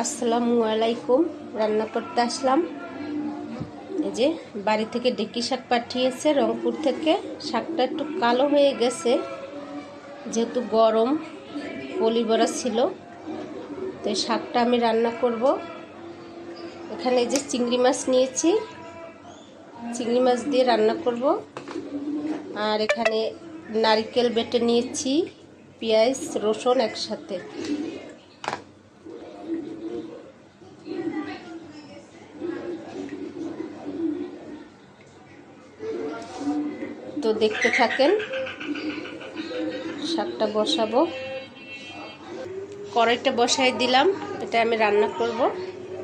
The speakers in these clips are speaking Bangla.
আসসালামু আলাইকুম। রান্না করতে আসলাম। এই যে বাড়ি থেকে ডেকি শাক পাঠিয়েছে, রংপুর থেকে। শাকটা একটু কালো হয়ে গেছে, যেহেতু গরম পলি বড়া ছিল। তো শাকটা আমি রান্না করব। এখানে এই যে চিংড়ি মাছ নিয়েছি। চিংড়ি মাছ দিয়ে রান্না করব। আর এখানে নারকেল বেটে নিয়েছি, পেঁয়াজ, রসুন একসাথে। তো দেখতে থাকেন। শাকটা বসাবো। কড়াইটা বসাই দিলাম। এটা আমি রান্না করব।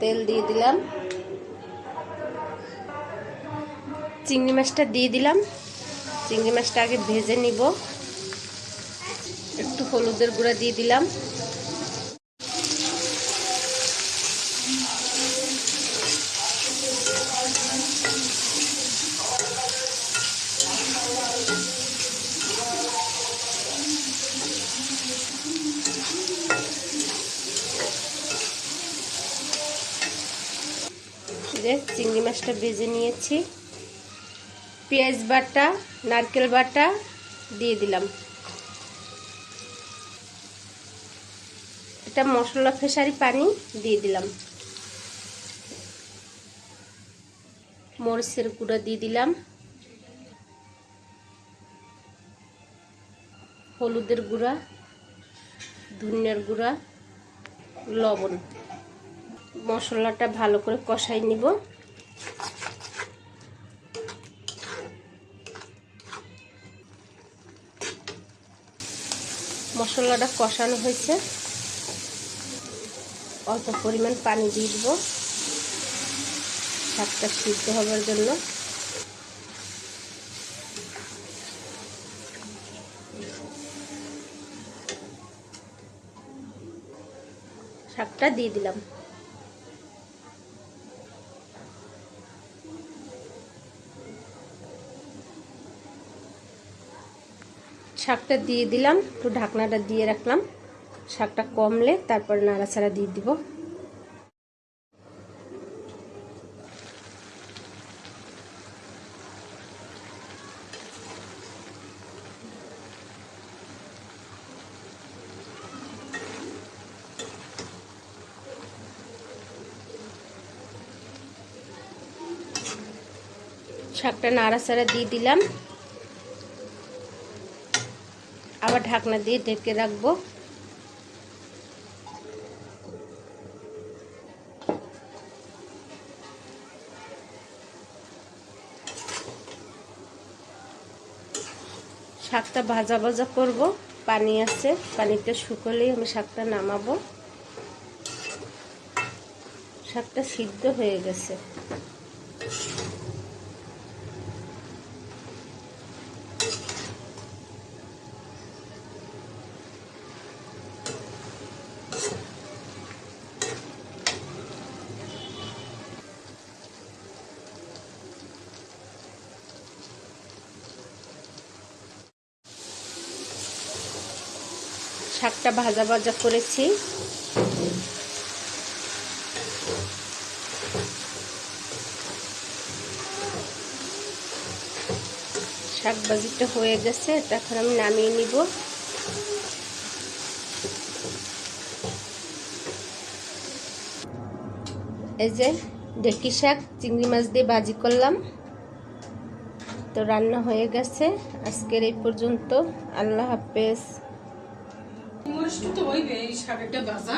তেল দিয়ে দিলাম। চিংড়ি মাছটা দিয়ে দিলাম। চিংড়ি মাছটা আগে ভেজে নিব। একটু হলুদের গুঁড়া দিয়ে দিলাম। যে চিংড়ি মাছটা ভেজে নিয়েছি। পেঁয়াজ বাটা, নারকেল বাটা দিয়ে দিলাম। এটা মশলা ফেসারি পানি দিয়ে দিলাম। মরিচের গুঁড়া দিয়ে দিলাম। হলুদের গুঁড়া, ধনিয়ার গুঁড়া, লবণ। মশলাটা ভালো করে কষাই নিব। মশলাটা কষানো হয়েছে। অল্প পরিমাণ পানি দিয়ে দিব। শাকটা সিদ্ধ হবার জন্য। শাকটা দিয়ে দিলাম। শাকটা দিয়ে দিলাম, একটু ঢাকনাটা দিয়ে রাখলাম। শাকটা কমলে তারপর নাড়াচাড়া দিয়ে দিব। শাকটা নাড়াচাড়া দিয়ে দিলাম। আবার ঢাকনা দিয়ে ঢেকে রাখব। শাকটা ভাজা ভাজা করব। পানি আছে, পানিটা শুকলেই আমি শাকটা নামাবো। শাকটা সিদ্ধ হয়ে গেছে। শাকটা ভাজা ভাজা করেছি। শাক ভাজিটা হয়ে গেছে, এটা এখন আমি নামিয়ে নিব। এই যে ঢেকি শাক, চিংড়ি মাছ দিয়ে ভাজি করলাম। তো রান্না হয়ে গেছে। আজকের এই পর্যন্ত আল্লাহ হাফেজ। মরিচটা তো হইবে এই একটা ভাজা।